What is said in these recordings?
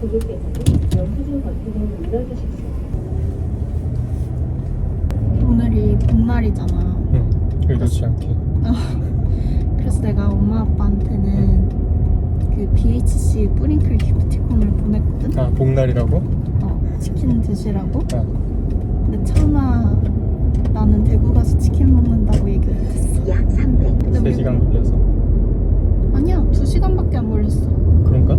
고객께서는 영수증 버튼을 눌러주십시오. 오늘이 봄날이잖아. 응. 의도치 않게. 그래서 내가 엄마 아빠한테는 그 BHC 뿌링클 기프티콘을 보냈거든. 아, 봄날이라고? 어, 치킨 드시라고. 아, 근데 차마 나는 대구 가서 치킨 먹는다고 얘기를 했어. 약 300. 근데 우리- 3시간 걸려서. 아니야, 두 시간밖에 안 걸렸어. 그런가?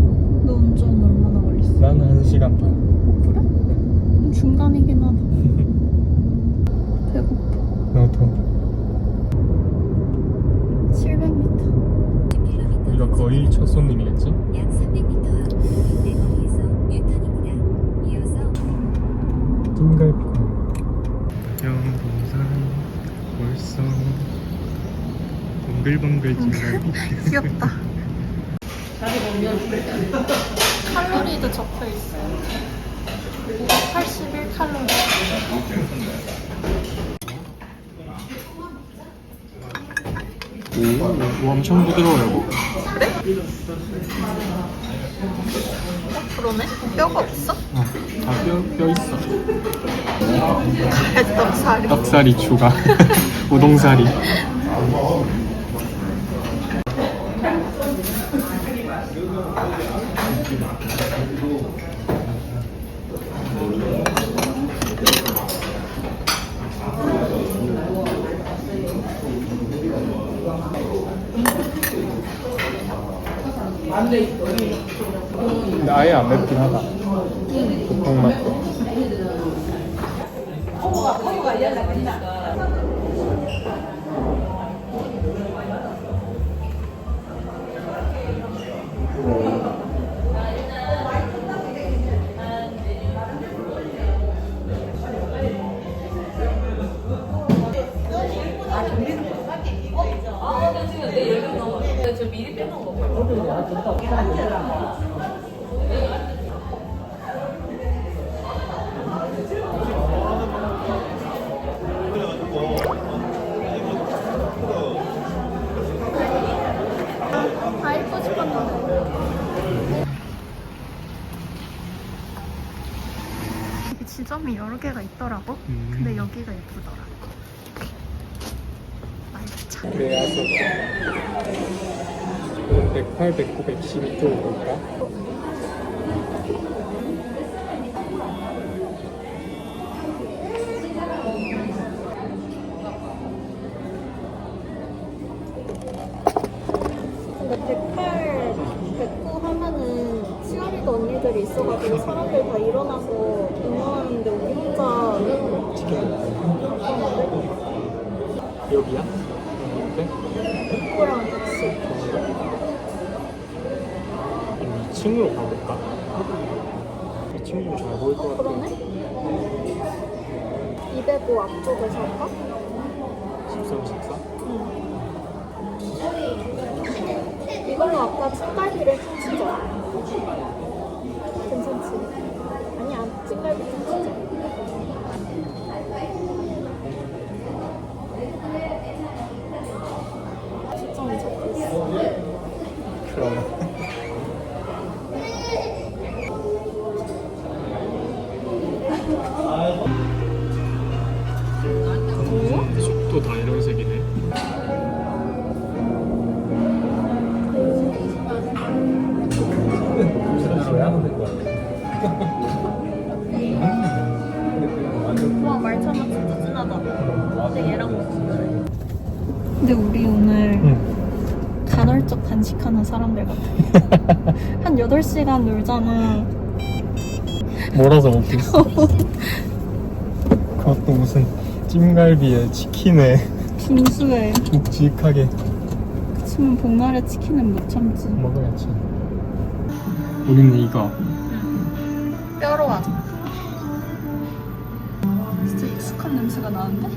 너 운전 얼마나 나는 1시간 반. 그래? 음, 중간이긴 하다. 배고파. 너도. 700m. 우리가 거의 첫 손님이겠지? 약 300m 앞 유턴입니다. 이어서 찜갈비. 영동산 벌써 벙글벙글 찜갈비. 귀엽다. 칼로리도 적혀 있어요. 81 칼로리. 오, 엄청 부드러워요. 그러네? 뼈가 없어? 어, 다 뼈, 뼈 있어. 갈떡살이. 떡살이 추가. 우동살이. 근데 아예 안 맵긴 하다. 보통 맛 도. 다 입고 싶었는데. 여기 지점이 여러 개가 있더라고. 음. 근데 여기가 예쁘더라. 그래야서 108, 109, 112 쪽으로 볼까? 근데 108, 109 하면은 치어리더 언니들이 있어가지고 사람들 다 일어나서 운동하는데 우리 혼자 여기야? 같이 2층으로 가볼까? 2층이면 잘 보일 것 같아. 그러네? 205 앞쪽에서 할까? 13, 14? 이걸로 아까 찜갈비를 좀 치자. 속도 다 이런 색이네. 와, 말차 맛 진짜 진하다. 근데 얘랑 먹을래. 근데 우리 오늘 응. 간헐적 단식하는 사람들 같아. 한 8시간 놀잖아. 몰아서 먹고 있어. 무슨 찜갈비에 치킨에 빙수에. 묵직하게 그치만 복날에 치킨은 못 참지. 먹어야지. 우리는 이거. 뼈로 하자. 진짜 익숙한 냄새가 나는데?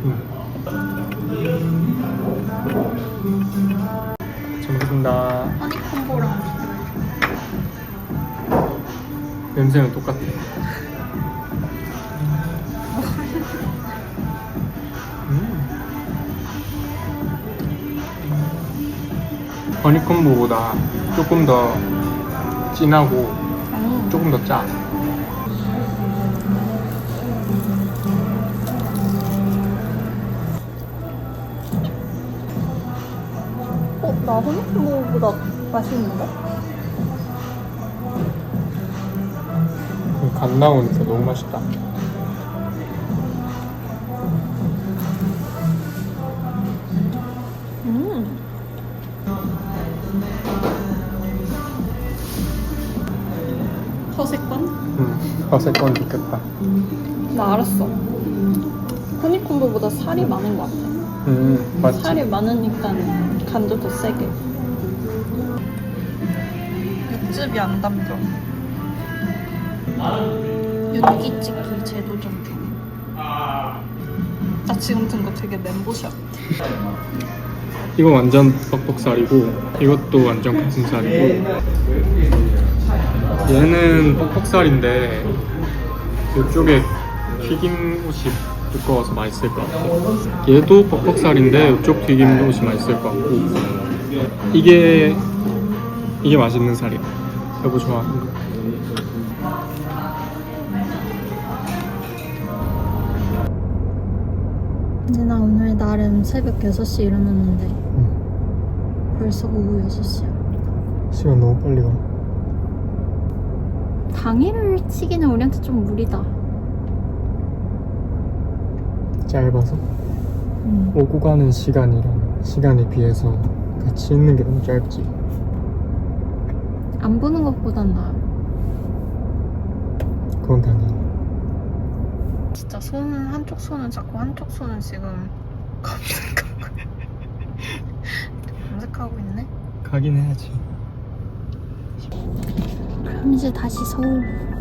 잘 먹겠습니다. 허니콤보랑 냄새는 똑같아. 허니콤보보다 조금 더 진하고 어, 조금 더 짜. 어? 나 honeycom보다 맛있는데? 간 나오니까 너무 맛있다. 허세권? 응. 어색건 느꼈다. 나 알았어. 허니콤보보다 살이 많은 것 같아. 음, 맞지. 살이 많으니까 간도 더 세게. 육즙이 안 담겨. 윤기 찍기 제도 좀. 나 지금 든 거 되게 멘보샤. 이거 완전 뻑뻑살이고 이것도 완전 가슴살이고 얘는 뻑뻑살인데 이쪽에 튀김옷이 두꺼워서 맛있을 것 같아. 얘도 뻑뻑살인데 이쪽 튀김옷이 맛있을 것 같고. 이게 이게 맛있는 살이야 여보 거. 근데 나 오늘 나름 새벽 6시 일어났는데 벌써 오후 6시야. 시간 너무 빨리 가 당일을 치기는 우리한테 좀 무리다. 짧아서 음. 오고 가는 시간이랑 시간에 비해서 같이 있는 게 너무 짧지 안 보는 것보단 나아. 그건 당연히 진짜 손 한쪽 손은 잡고 한쪽 손은 지금 검색하고 검색하고 있네. 가긴 해야지 이제 다시 서울.